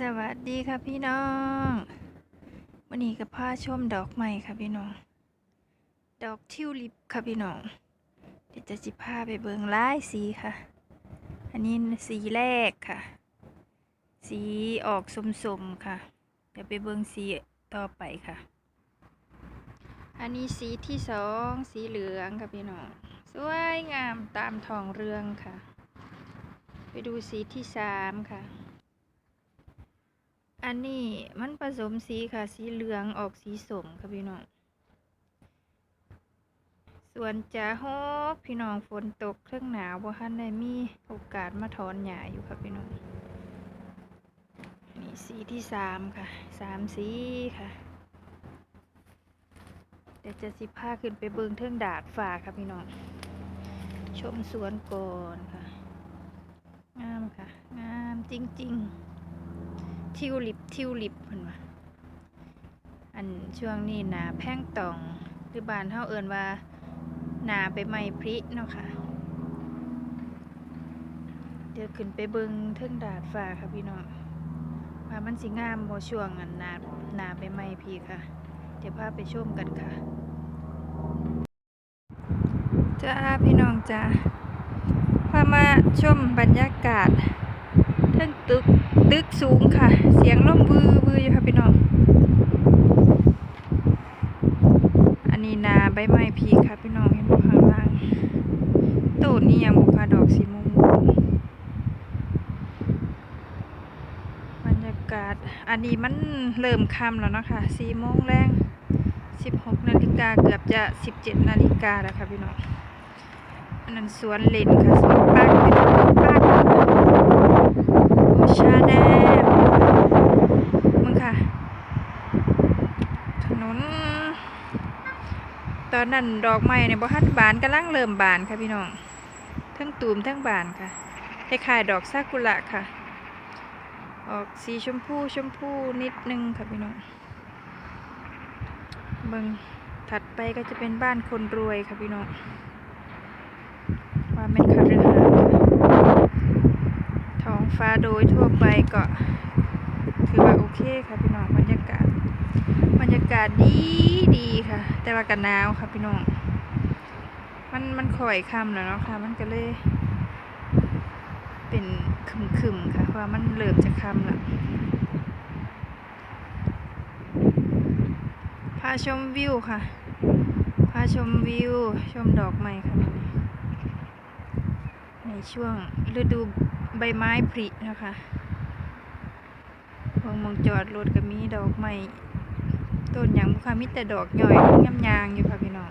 สวัสดีค่ะพี่น้องวันนี้กับผ้าชมดอกใหม่ค่ะพี่น้อง ดอกทิวลิปค่ะพี่น้อง เดี๋ยวจะจิพาไปเบิงลายสีค่ะ อันนี้สีแรกค่ะ สีออกสมๆค่ะ เดี๋ยวไปเบิงสีต่อไปค่ะ อันนี้สีที่สองสีเหลืองค่ะพี่น้อง สวยงามตามทองเรืองค่ะ ไปดูสีที่สามค่ะ อันนี้มันผสมสีค่ะ สีเหลืองออกสีสมค่ะพี่น้อง ส่วนจะฮกพี่น้องฝนตกเครื่องหนาวบ่ทันได้มีโอกาสมาถอนหญ้าอยู่ค่ะพี่น้อง นี่สีที่สามค่ะ สามสีค่ะ เดี๋ยวจะสิพาขึ้นไปเบิงเทิงดาดฟ้าค่ะพี่น้อง ชมสวนก่อนค่ะ งามค่ะ งามจริง ๆ ทิวลิปทิวลิปเพิ่นว่าอันช่วงนี้หนาแพ่งตองหรือบานเฮาเอิ้นว่าหนาไปไม้พริเนาะค่ะ เดี๋ยวขึ้นไปเบิงเทิงดาดฟ้าค่ะพี่น้องว่ามันสิงามบ่ช่วงอันหนาหนาไปไม้พริค่ะ เดี๋ยวพาไปชมกันค่ะจ้าพี่น้องจ้าพามาชมบรรยากาศ เทิงตึกตึกสูงค่ะ เสียงลมวือวืออยู่ค่ะพี่น้อง อันนี้นาใบไม้พีค่ะพี่น้องเห็นบ่ข้างล่างต้นนี้ยังบุคาดอกสีม่วงบรรยากาศ อันนี้มันเริ่มค่ำแล้วนะคะสี่โมงแรงสิบหกนาฬิกาเกือบจะสิบเจ็ดนาฬิกาแล้วค่ะพี่น้องอันนั้นสวนเลนค่ะสวนปาร์คเป็นปาร์ค ชาแดงมึงค่ะ ถนน ตอนนั้นดอกไม้เนี่ยบ่ทันบานกำลังเริ่มบานค่ะพี่น้อง ทั้งตูมทั้งบานค่ะคล้ายๆดอกซากุระค่ะ ออกสีชมพูชมพูนิดนึงค่ะพี่น้องเบิงถัดไปก็จะเป็นบ้านคนรวยค่ะพี่น้องว่าเป็นคาเรือหาสน์ค่ะท้อ ฟ้าโดยทั่วไปก็ถือว่าโอเคค่ะพี่น้องบรรยากาศ บรรยากาศดีดีค่ะ แต่ว่ากันหนาวค่ะพี่น้อง มันมันค่อยค่ำแล้วเนาะค่ะ มันก็เลย เป็นคึมๆค่ะเพราะมันเริ่มจะค่ำแล้วพาชมวิวค่ะพาชมวิว ชมดอกไม้ค่ะในช่วงฤดู ใบไม้ผลินะคะวงมองจอดรถก็มีดอกไม้ต้นหยังบุค่ะมีแต่ดอกย่อยงามยางอยู่ค่ะพี่น้อง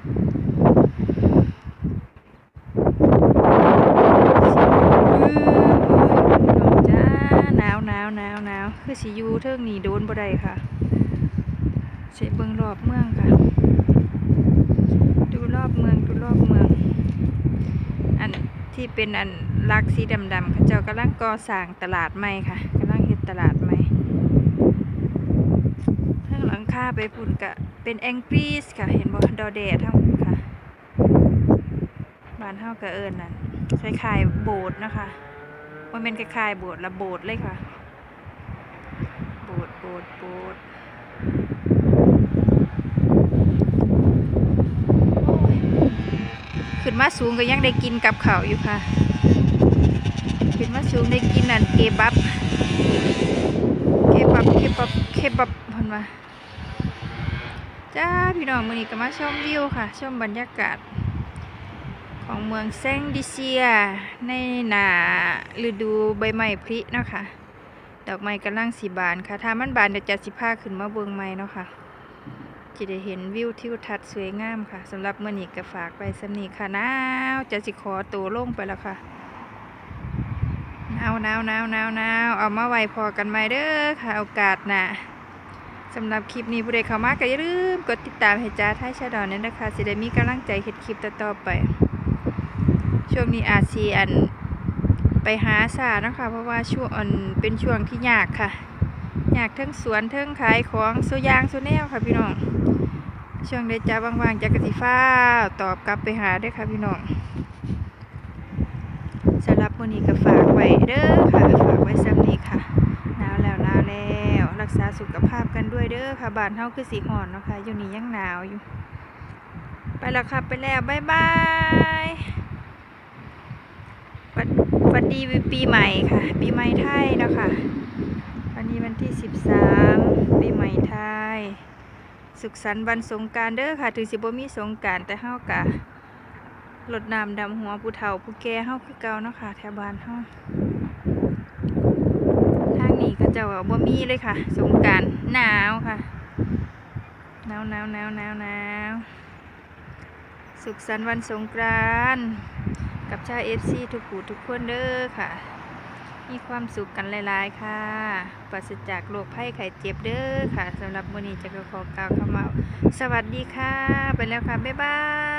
น้องจ้าหนาวหนาวหนาวหนาวคือสิยูเทิงนี่โดนบ่ได้ค่ะใช้เบิงรอบเมืองค่ะ ดูรอบเมืองดูรอบเมือง ที่เป็นอันลักสีดำๆเขาเจ้ากำลังก่อสร้างตลาดใหม่ค่ะกำลังเฮ็ดตลาดใหม่ทั้งหลังคาไปพุ่นกะเป็นแองกรีสค่ะ เห็นบ่ดอแดดทั้งค่ะบ้านเฮาก็เอิ้นนั่นคล้ายๆโบสถ์นะคะบ่แม่นคล้ายๆโบสถ์ละโบสถ์เลยค่ะ โบสถ์โบสถ์โบสถ์ ขึ้นมาสูงก็ยังได้กินกับเขาอยู่ค่ะ ขึ้นมาสูงได้กินนั่นเกบับเคบับเคบับเคบับพิ่นว่าจ้าพี่น้องมือนี้ก็มาชมวิวค่ะ ชมบรรยากาศ ของเมืองแซงดิเซีย ในหนาฤดูใบไม้ผลิเนาะค่ะ ดอกไม้กำลังสีบานค่ะ ถ้ามันบานเดี๋ยวจะสิพาขึ้นมาเบิ่งใหม่เนาะค่ะ จะได้เห็นวิวทิวทัศน์สวยงามค่ะสำหรับมื้อนี้ก็ฝากไว้สำนีค่ะหนาวจะสิขอตัวลงไปแล้วค่ะหนาวหนาวหนาวหนาวหนาวเอามาไว้พอกันใหมเด้อค่ะโอกาสหน้าสำหรับคลิปนี้ผู้ใดเข้ามาก็อย่าลืมกดติดตามให้จ้าท้ายชาดอนนี่นะคะสิได้มีกำลังใจเฮ็ดคลิปต่อไป ช่วงนี้อาจสิอันไปหาสาเนาะคะเพราะว่าช่วงเป็นช่วงที่ยากค่ะ อยากทั้งสวนทั้งขายของสุยางสุแนวค่ะพี่น้อง ช่วงใดจ้าว่างๆจะกระสิฟ้าตอบกลับไปหาด้อค่ะพี่น้องสำหรับมื้อนี้ก็ฝากไว้เด้อค่ะฝากไว้ซ้ำนี้ค่ะหนาวแล้วหนาวแล้วรักษาสุขภาพกันด้วยเด้อค่ะบ้านเฮาคือสีห่อนเนาะค่ะอยู่นี่ยังหนาวอยู่ ไปแล้วค่ะไปแล้วบ๊ายบายหวัดหวัดดีปีใหม่ค่ะ ปีใหม่ไทยเนาะค่ะ วันที่ 13 ปีใหม่ไทย สุขสันต์วันสงการเด้อค่ะ ถึงสิบ่มีสงการแต่เฮากะรดน้ำดำหัวผู้เฒ่าผู้แก่เฮาคือเก่าเนาะค่ะแถวบ้านเฮาทางนี้ก็เจ้าว่าบ่มีเลยค่ะ สงการหนาวค่ะหนาวหนาวหนาวหนาวหนาวสุขสันต์วันสงกรานต์กับชาวเอฟซีทุกผู้ทุกคนเด้อค่ะ มีความสุขกันหลาย ๆ ค่ะ ปราศจากโรคภัยไข้เจ็บเด้อค่ะสำหรับมื้อนี้จะก็ขอกล่าวคำว่าสวัสดีค่ะ ไปแล้วค่ะ บ๊ายบาย